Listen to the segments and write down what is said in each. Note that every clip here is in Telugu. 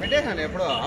పెట్టేసాను ఎప్పుడో అప్పుడే వస్తుంది కదా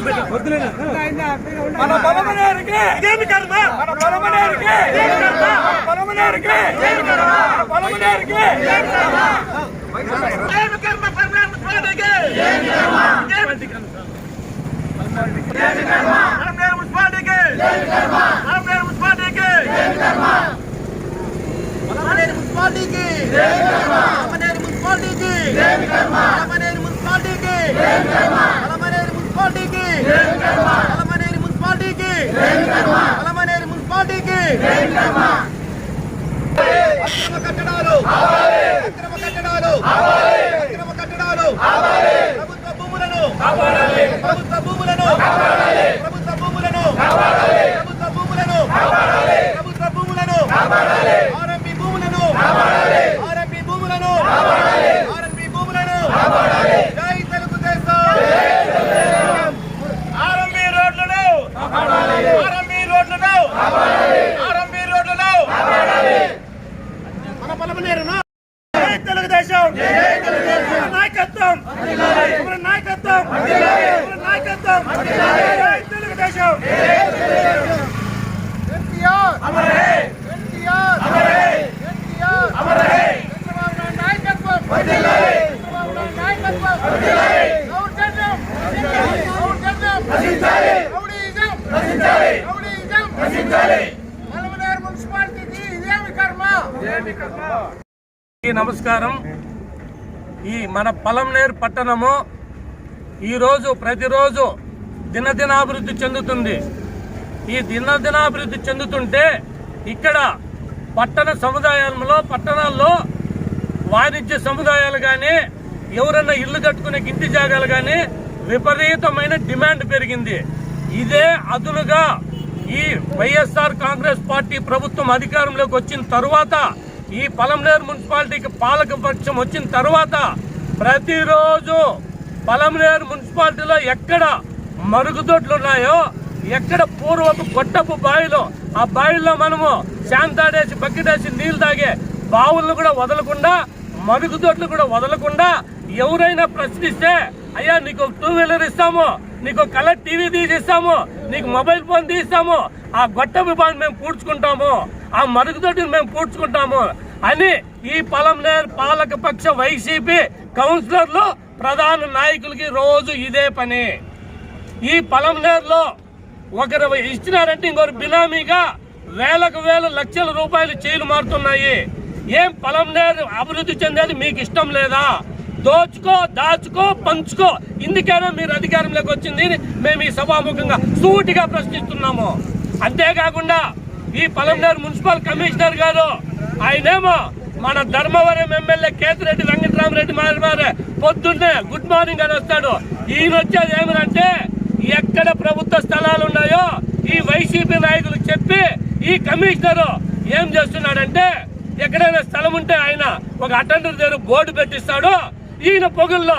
మీడియా గ్రూప్లో అయినాడు మన బలమనేరికి ఇదేమి కర్మ మన బలమనేరికి ఇదేమి కర్మ మన బలమనేరికి ఇదేమి కర్మ మన బలమనేరికి ఇదేమి కర్మ ఇదేమి కర్మ పరమేశ్వర స్వామికి ఇదేమి కర్మ ఇదేమి కర్మ పరమేశ్వర మున్సిపాలిటీకి ఇదేమి కర్మ పరమేశ్వర మున్సిపాలిటీకి ఇదేమి కర్మ పలమనేరు మున్సిపాలిటీకి ఇదేమి కర్మ పలమనేరు మున్సిపాలిటీకి ఇదేమి కర్మ పలమనేరు మున్సిపాలిటీకి ఇదేమి కర్మ పలమనేరు మున్సిపాలిటీకి ఇదేమి కర్మ పలమనేరు మున్సిపాలిటీకి ఇదేమి కర్మ పలమనేరు మున్సిపాలిటీకి. ఇదేమి మున్సిపాలిటీకి. అక్రమ కట్టడాలు. అక్రమ కట్టడాలు. అక్రమ కట్టడాలు. ప్రభుత్వ భూములను. ప్రభుత్వ భూములను ప్రభుత్వ భూములను ప్రభుత్వ భూములను ఆర్ఎంపీ భూములను ఆర్ఎంపీ భూములను ఆర్ఎంపీ భూములను జై తెలుగుదేశం ఆర్ఎంపీ రోడ్లను ఆర్ఎంపీ రోడ్లను ఆర్ఎంపీ రోడ్లను మన పలమనేరును జై తెలుగుదేశం మన నాయకత్వం మన నాయకత్వం మన నాయకత్వం జై తెలుగుదేశం ఎన్టీఆర్ అమరే ఎన్టీఆర్ అమరే ఎన్టీఆర్ అమరే చంద్రబాబు నాయుడు నాయకత్వం చంద్రబాబు నాయుడు నాయకత్వం దౌర్జన్యం దౌర్జన్యం రచించాలి రౌడీయిజం రచించాలి రౌడీయిజం రచించాలి పలమనేరు మున్సిపాలిటీకి ఇదేమి కర్మ ఈ నమస్కారం. ఈ మన పలంనేరు పట్టణము ఈరోజు ప్రతిరోజు దినదినాభివృద్ధి చెందుతుంది. ఈ దినదినాభివృద్ధి చెందుతుంటే ఇక్కడ పట్టణ సముదాయాలలో పట్టణాల్లో వాణిజ్య సముదాయాలు కానీ ఎవరన్నా ఇల్లు కట్టుకునే గింటి జాగాలు కానీ విపరీతమైన డిమాండ్ పెరిగింది. ఇదే అదునుగా ఈ వైఎస్ఆర్ కాంగ్రెస్ పార్టీ ప్రభుత్వం అధికారంలోకి వచ్చిన తరువాత ఈ పలంనేరు మున్సిపాలిటీకి పాలక పక్షం వచ్చిన తర్వాత ప్రతిరోజు పలంనేరు మున్సిపాలిటీలో ఎక్కడ మరుగుదొడ్లు ఉన్నాయో ఎక్కడ పూర్వపు గొట్టపు బావిలో ఆ బావిలో మనము శాంతాడేసి బకెటేసి నీళ్ళు తాగే బావులను కూడా వదలకుండా మరుగుదొడ్లు కూడా వదలకుండా ఎవరైనా ప్రశ్నిస్తే అయ్యా నీకు టూ వీలర్ ఇస్తాము నీకు కలర్ టీవీ తీసిస్తాము నీకు మొబైల్ ఫోన్ తీస్తాము ఆ గొట్టపు బావి మేము పూడ్చుకుంటాము. ఆ మరుగుదొడ్డిని మేము పూడ్చుకుంటాము అని ఈ పొలంనేరు పాలక పక్ష వైసీపీ కౌన్సిలర్లు ప్రధాన నాయకులకి రోజు ఇదే పని. ఈ పొలంనేరులో ఒకరు ఇచ్చినారంటే ఇంకొకరు బినామీగా వేలకు వేల లక్షల రూపాయలు చేలు మారుతున్నాయి. ఏం పొలంనేరు అభివృద్ధి చెందేది మీకు ఇష్టం లేదా? దోచుకో దాచుకో పంచుకో. ఇందుకైనా మీరు అధికారంలోకి వచ్చింది అని మేము ఈ సభాముఖంగా సూటిగా ప్రశ్నిస్తున్నాము. అంతేకాకుండా ఈ పలంనేరు మున్సిపల్ కమిషనర్ గారు. ఆయనేమో మన ధర్మవరం ఎమ్మెల్యే కేతిరెడ్డి వెంకటరామరెడ్డి మారి పొద్దున్నే గుడ్ మార్నింగ్ అని వస్తాడు. ఈయన వచ్చేది ఏమనంటే ఎక్కడ ప్రభుత్వ స్థలాలు ఉన్నాయో ఈ వైసీపీ నాయకులు చెప్పి ఈ కమిషనర్ ఏం చేస్తున్నాడంటే ఎక్కడైనా స్థలం ఉంటే ఆయన ఒక అటెండర్ దగ్గర బోర్డు పెట్టిస్తాడు. ఈయన పొగుల్లో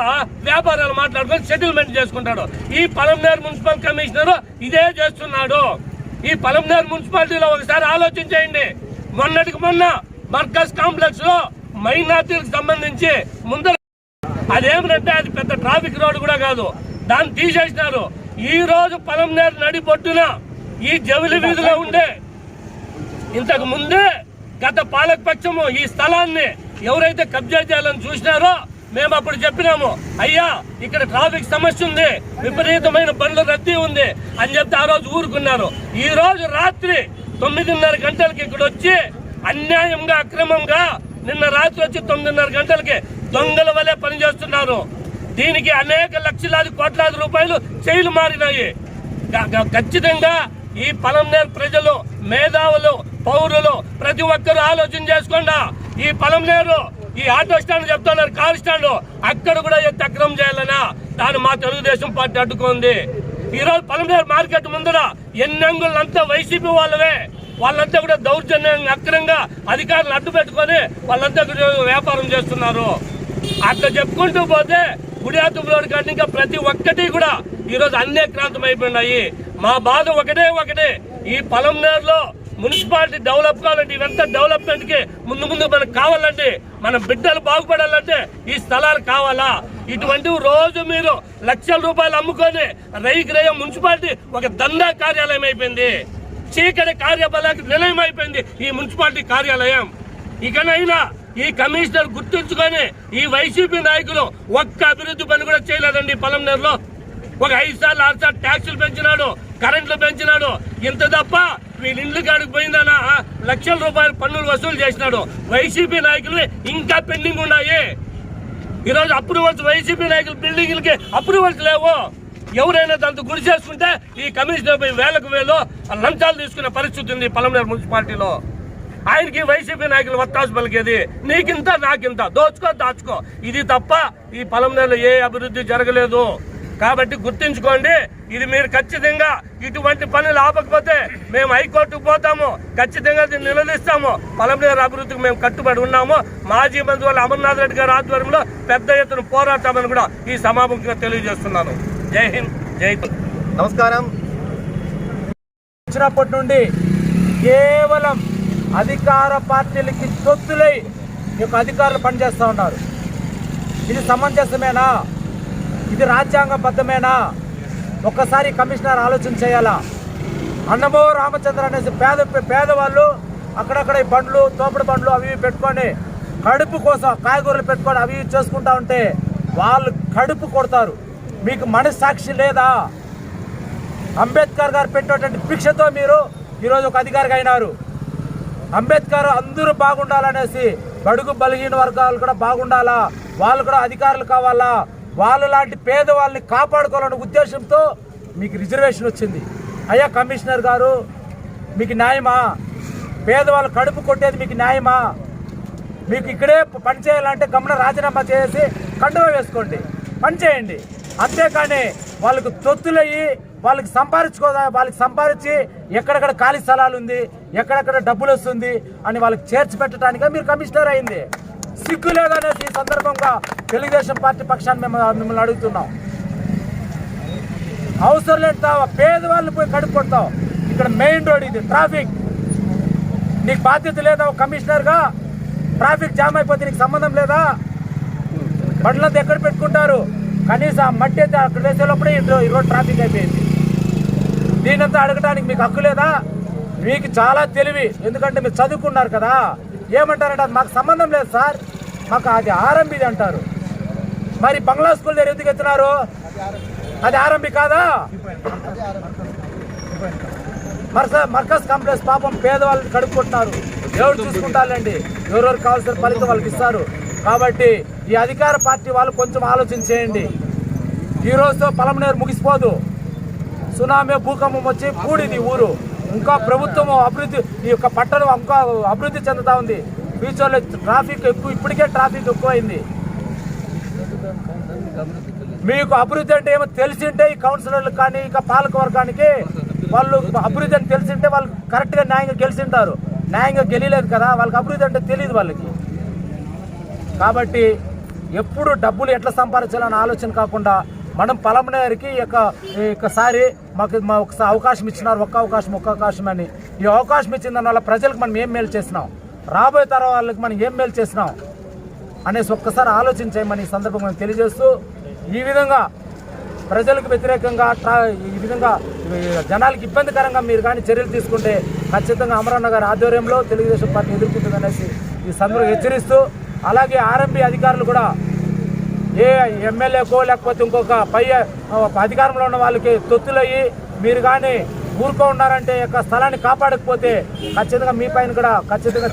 వ్యాపారాలు మాట్లాడుకొని సెటిల్మెంట్ చేసుకుంటాడు. ఈ పలంనేరు మున్సిపల్ కమిషనర్ ఇదే చేస్తున్నాడు. ఈ పలంనేరు మున్సిపాలిటీలో ఒకసారి ఆలోచించేయండి మొన్నటికి మొన్న మర్కజ్ కాంప్లెక్స్లో మైనార్టీలకు సంబంధించి ముందర అదేమిటంటే అది పెద్ద ట్రాఫిక్ రోడ్ కూడా కాదు. దాన్ని తీసేసినారు. ఈ రోజు పలంనేరు నడిపొట్టున ఈ జవిలి వీధిలో ఉండే ఇంతకు ముందే గత పాలకపక్షము ఈ స్థలాన్ని ఎవరైతే కబ్జా చేయాలని చూసినారో మేము అప్పుడు చెప్పినాము అయ్యా ఇక్కడ ట్రాఫిక్ సమస్య ఉంది విపరీతమైన బండ్ల రద్దీ ఉంది అని చెప్తే ఆ రోజు ఊరుకున్నారు. ఈ రోజు రాత్రి తొమ్మిదిన్నర గంటలకి ఇక్కడ వచ్చి అన్యాయంగా అక్రమంగా నిన్న రాత్రి వచ్చి తొమ్మిదిన్నర గంటలకి దొంగల వలె పనిచేస్తున్నారు. దీనికి అనేక లక్షలాది కోట్లాది రూపాయలు చేయలు మారినాయి. ఖచ్చితంగా ఈ పలంనేరు ప్రజలు మేధావులు పౌరులు ప్రతి ఒక్కరూ ఆలోచన చేసుకోండా. ఈ పలంనేరు ఈ ఆటో స్టాండ్ చెప్తున్నారు కారు స్టాండ్. అక్కడ కూడా ఎత్తి అక్రమం చేయాలనా దాన్ని మా తెలుగుదేశం పార్టీ అడ్డుకుంది. ఈ రోజు మార్కెట్ ముందర ఎన్ని అంగులంతా వైసీపీ వాళ్ళవే. వాళ్ళంతా కూడా దౌర్జన్యంగా అక్రంగా అధికారులు అడ్డు పెట్టుకొని వాళ్ళంతా కూడా వ్యాపారం చేస్తున్నారు. అట్లా చెప్పుకుంటూ పోతే గుడియాతంలో కానీ ఇంకా ప్రతి ఒక్కటి కూడా ఈరోజు అన్నే క్రాంతం అయిపోయినాయి మా బాధ ఒకటే ఒకటే ఈ పొలంనేరులో మున్సిపాలిటీ డెవలప్ కావాలంటే ఇవంతా డెవలప్మెంట్కి ముందు ముందు మనకు కావాలంటే మన బిడ్డలు బాగుపడాలంటే ఈ స్థలాలు కావాలా? ఇటువంటి రోజు మీరు లక్షల రూపాయలు అమ్ముకొని రైకి రయ్య మున్సిపాలిటీ ఒక దందా కార్యాలయం అయిపోయింది. చీకటి కార్యబలానికి నిలయం అయిపోయింది ఈ మున్సిపాలిటీ కార్యాలయం. ఇకనైనా ఈ కమిషనర్ గుర్తుంచుకొని ఈ వైసీపీ నాయకులు ఒక్క అభివృద్ధి పని కూడా చేయలేదండి పొలంనేరులో ఒక ఐదు సార్లు ఆరు సార్లు ట్యాక్సులు పెంచినాడు కరెంట్లు పెంచినాడు. ఇంత తప్ప వీళ్ళ ఇండ్లు కాడికి పోయిందనా లక్షల రూపాయలు పన్నులు వసూలు చేసినాడు. వైసీపీ నాయకులు ఇంకా పెండింగ్ ఉన్నాయి. ఈరోజు అప్రూవల్స్ వైసీపీ నాయకులు బిల్డింగ్లకి అప్రూవల్స్ లేవు. ఎవరైనా దాంతో గురి చేసుకుంటే ఈ కమిషనర్ పై వేలకు వేలు లంచాలు తీసుకునే పరిస్థితి ఉంది పలమనేరు మున్సిపాలిటీలో. ఆయనకి వైసీపీ నాయకులు వత్తాసు పలికేది నీకింత నాకింత దోచుకో దాచుకో. ఇది తప్ప ఈ పలమనేరులో ఏ అభివృద్ధి జరగలేదు. కాబట్టి గుర్తుంచుకోండి ఇది మీరు ఖచ్చితంగా ఇటువంటి పనులు ఆపకపోతే మేము హైకోర్టుకు పోతాము ఖచ్చితంగా దీన్ని నిలదీస్తాము. పలమనేరు అభివృద్ధికి మేము కట్టుబడి ఉన్నాము. మాజీ మంత్రి అమర్నాథ్ రెడ్డి గారి ఆధ్వర్యంలో పెద్ద ఎత్తున పోరాటామని కూడా ఈ సమాముఖంగా తెలియజేస్తున్నాను. జై హింద్ జై హింద్. నమస్కారం. వచ్చినప్పటి నుండి కేవలం అధికార పార్టీలకి తొత్తులై ఈ యొక్క అధికారులు పనిచేస్తూ ఉన్నారు. ఇది సమంజసమేనా? ఇది రాజ్యాంగబద్ధమేనా? ఒక్కసారి కమిషనర్ ఆలోచన చేయాలా? అన్నమో రామచంద్ర అనేసి పేద పేదవాళ్ళు అక్కడక్కడ ఈ బండ్లు తోపుడు బండ్లు అవి పెట్టుకొని కడుపు కోసం కాయగూరలు పెట్టుకొని అవి ఇవి చేసుకుంటా ఉంటే వాళ్ళు కడుపు కొడతారు. మీకు మనస్సాక్షి లేదా? అంబేద్కర్ గారు పెట్టినటువంటి భిక్షతో మీరు ఈరోజు ఒక అధికారిగా అయినారు. అంబేద్కర్ అందరూ బాగుండాలనేసి బడుగు బలహీన వర్గాలు కూడా బాగుండాలా? వాళ్ళు కూడా అధికారులు కావాలా? వాళ్ళు లాంటి పేదవాళ్ళని కాపాడుకోవాలనే ఉద్దేశంతో మీకు రిజర్వేషన్ వచ్చింది. అయ్యా కమిషనర్ గారు మీకు న్యాయమా? పేదవాళ్ళు కడుపు కొట్టేది మీకు న్యాయమా? మీకు ఇక్కడే పనిచేయాలంటే గమన రాజీనామా చేసి కండువ వేసుకోండి పని చేయండి. అంతేకాని వాళ్ళకు తొత్తులయ్యి వాళ్ళకి సంపాదించుకో వాళ్ళకి సంపాదించి ఎక్కడెక్కడ ఖాళీ స్థలాలు ఉంది ఎక్కడెక్కడ డబ్బులు వస్తుంది అని వాళ్ళకి చేర్చి పెట్టడానికే మీరు కమిషనర్ అయింది. సిగ్గు లేదనేసి ఈ సందర్భంగా తెలుగుదేశం పార్టీ పక్షాన్ని మేము మిమ్మల్ని అడుగుతున్నాం. అవసరం లేదు తావా పోయి కడుక్కొడతావు ఇక్కడ మెయిన్ రోడ్ ఇది ట్రాఫిక్. నీకు బాధ్యత లేదా కమిషనర్గా? ట్రాఫిక్ జామ్ అయిపోతే నీకు సంబంధం లేదా? బండ్లంతా ఎక్కడ పెట్టుకుంటారు? కనీసం ఆ మట్టి అయితే అక్కడ వేసేటప్పుడే ఈ రోడ్ ట్రాఫిక్ అయిపోయింది. దీనంతా అడగడానికి మీకు హక్కు లేదా? మీకు చాలా తెలివి ఎందుకంటే మీరు చదువుకున్నారు కదా. ఏమంటారంటే అది మాకు సంబంధం లేదు సార్. మాకు అది ఆరంభిది అంటారు. మరి బంగ్లా స్కూల్ దగ్గర ఎందుకు ఎత్తున్నారు? అది ఆరంభి కాదా? మర్క- మర్కస్ కాంప్లెక్స్ పాపం పేదవాళ్ళని కడుక్కుంటున్నారు. ఎవరు చూసుకుంటారండి ఎవరెవరు కావాల్సిన ఫలితం వాళ్ళకి ఇస్తారు. కాబట్టి ఈ అధికార పార్టీ వాళ్ళు కొంచెం ఆలోచన చేయండి. ఈ రోజుతో పలమనేరు ముగిసిపోదు. సునామీ భూకంపం వచ్చి పూడిది ఊరు. ఇంకా ప్రభుత్వం అభివృద్ధి ఈ యొక్క పట్టణం ఇంకా అభివృద్ధి చెందుతూ ఉంది. ఫ్యూచర్లో ట్రాఫిక్ ఎక్కువ ఇప్పటికే ట్రాఫిక్ ఎక్కువైంది. మీకు అభివృద్ధి అంటే ఏమో తెలిసింటే ఈ కౌన్సిలర్లకు కానీ ఇక పాలక వర్గానికి వాళ్ళు అభివృద్ధి అని తెలిసింటే వాళ్ళు కరెక్ట్గా న్యాయంగా గెలిచింటారు. న్యాయంగా గెలియలేదు కదా వాళ్ళకి అభివృద్ధి అంటే తెలియదు వాళ్ళకి. కాబట్టి ఎప్పుడు డబ్బులు ఎట్లా సంపాదించాలనే ఆలోచన కాకుండా మనం పలమనేరికి ఈ యొక్క ఈ యొక్కసారి మాకు మా ఒకసారి అవకాశం ఇచ్చినారు ఒక్క అవకాశం ఒక్క అవకాశం అని. ఈ అవకాశం ఇచ్చిన దానివల్ల ప్రజలకు మనం ఏం మేలు చేసినాం? రాబోయే తరం వాళ్ళకి మనం ఏం మేలు చేసినాం? అనేసి ఒక్కసారి ఆలోచించేయమని ఈ సందర్భంగా మనం తెలియజేస్తూ ఈ విధంగా ప్రజలకు వ్యతిరేకంగా ట్రా ఈ విధంగా జనాలకు ఇబ్బందికరంగా మీరు కానీ చర్యలు తీసుకుంటే ఖచ్చితంగా అమరన్న గారి ఆధ్వర్యంలో తెలుగుదేశం పార్టీ ఎదుర్కొంటుందనేసి ఈ సందర్భంగా హెచ్చరిస్తూ అలాగే ఆర్ఎంపీ అధికారులు కూడా ఏ ఎమ్మెల్యేకో లేకపోతే ఇంకొక పై అధికారంలో ఉన్న వాళ్ళకి తొత్తులయ్యి మీరు కానీ ఊరుకో ఉన్నారంటే యొక్క స్థలాన్ని కాపాడకపోతే ఖచ్చితంగా మీ పైన కూడా ఖచ్చితంగా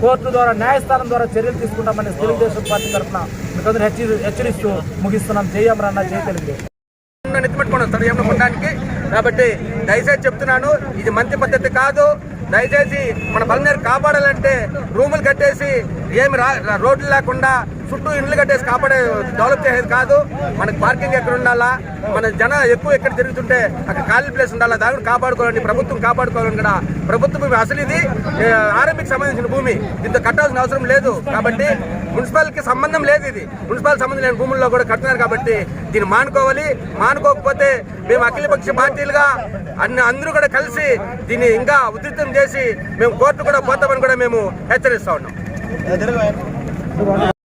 కోర్టు ద్వారా న్యాయస్థానం ద్వారా చర్యలు తీసుకుంటామని తెలుగుదేశం పార్టీ తరఫున మీకందరూ హెచ్చరి హెచ్చరిస్తూ ముగిస్తున్నాం. జై అమరన్న జై తెలుగుదేశం నెత్తిపెట్టుకుని కొనడానికి కాబట్టి దయచేసి చెప్తున్నాను ఇది మంచి పద్ధతి కాదు. దయచేసి మన బలనేరు కాపాడాలంటే రూములు కట్టేసి ఏమి రా- రోడ్లు లేకుండా చుట్టూ ఇండ్లు కట్టేసి కాపాడే డెవలప్ చేసేది కాదు. మనకి పార్కింగ్ ఎక్కడ ఉండాలా? మన జన ఎక్కువ ఎక్కడ తిరుగుతుంటే అక్కడ ఖాళీ ప్లేస్ ఉండాలా? దాన్ని కాపాడుకోవాలని ప్రభుత్వం కాపాడుకోవాలని కూడా ప్రభుత్వ భూమి అసలు ఇది ఆర్ఎంపీకి సంబంధించిన భూమి. దీంతో కట్టాల్సిన అవసరం లేదు. కాబట్టి మున్సిపాలిటీకి సంబంధం లేదు ఇది. మున్సిపల్ సంబంధం లేని భూముల్లో కూడా కడుతున్నారు కాబట్టి దీన్ని మానుకోవాలి. మానుకోకపోతే మేము అఖిలపక్ష పార్టీలుగా అన్ని అందరూ కూడా కలిసి దీన్ని ఇంకా ఉధృతం చేసి మేము కోర్టు కూడా పోతామని కూడా మేము హెచ్చరిస్తా ఉన్నాం.